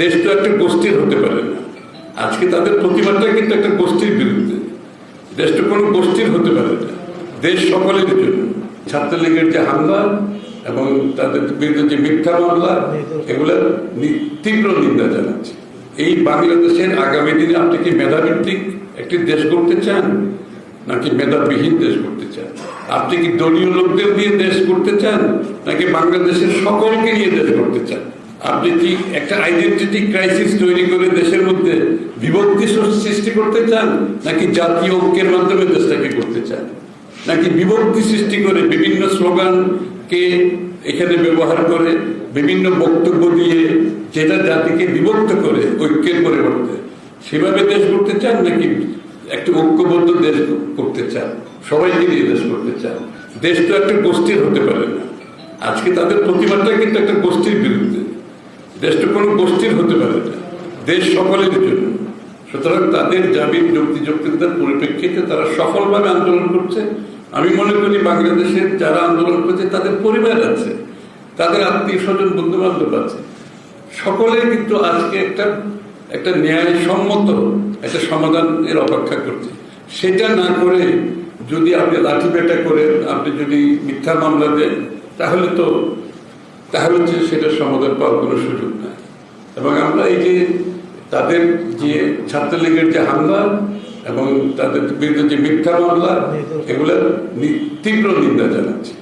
দেশ তো একটা গোষ্ঠীর হতে পারে। না আজকে তাদের প্রতিবাদটা কিন্তু একটা গোষ্ঠীর বিরুদ্ধে। দেশ তো কোনো গোষ্ঠীর হতে পারে না। দেশ সকলের জন্য। ছাত্রলীগের যে হামলা এবং তাদের বিরুদ্ধে যে মিথ্যা মামলা এগুলোর তীব্র নিন্দা জানাচ্ছি। এই বাংলাদেশের আগামী দিনে আপনি কি মেধাভিত্তিক একটি দেশ করতে চান, নাকি মেধাবিহীন দেশ করতে চান? আপনি কি দলীয় লোকদের দিয়ে দেশ করতে চান, নাকি বাংলাদেশের সকলকে নিয়ে দেশ করতে চান? আপনি কি একটা আইডেন্টিটি ক্রাইসিস তৈরি করে দেশের মধ্যে বিভক্তি সৃষ্টি করতে চান? নাকি জাতীয় ঐক্যের মাধ্যমে দেশটাকে করতে চান? নাকি বিভক্তি সৃষ্টি করে বিভিন্ন স্লোগানকে এখানে ব্যবহার করে বিভিন্ন বক্তব্য দিয়ে যেটা জাতিকে বিভক্ত করে, ঐক্যের পরিবর্তে, সেভাবে দেশ করতে চান নাকি একটি ঐক্যবদ্ধ দেশ করতে চান? সবাইকে নিয়ে দেশ করতে চান। দেশ তো একটা গোষ্ঠীর হতে পারে না। আজকে তাদের প্রতিবাদটা কিন্তু একটা গোষ্ঠীর বিরুদ্ধে। দেশ তো কোনো গোষ্ঠীর হতে পারে না। দেশ সকলের জন্য। সুতরাং তাদের জামিন যুক্তিযুক্তিকতার পরিপ্রেক্ষিতে তারা সফলভাবে আন্দোলন করছে। আমি মনে করি বাংলাদেশের যারা আন্দোলন করছে, তাদের পরিবার আছে, তাদের আত্মীয় স্বজন বন্ধু বান্ধব আছে। সকলে কিন্তু আজকে একটা একটা ন্যায়সম্মত একটা সমাধানের অপেক্ষা করছে। সেটা না করে যদি আপনি লাঠি পেটা করেন, আপনি যদি মিথ্যা মামলা দেন, তাহলে তো তাহলে হচ্ছে সেটার সমাধান পাওয়ার কোনো সুযোগ নাই। এবং আমরা এই যে তাদের যে ছাত্রলীগের যে হামলা এবং তাদের বিরুদ্ধে যে মিথ্যা মামলা এগুলোর তীব্র নিন্দা জানাচ্ছি।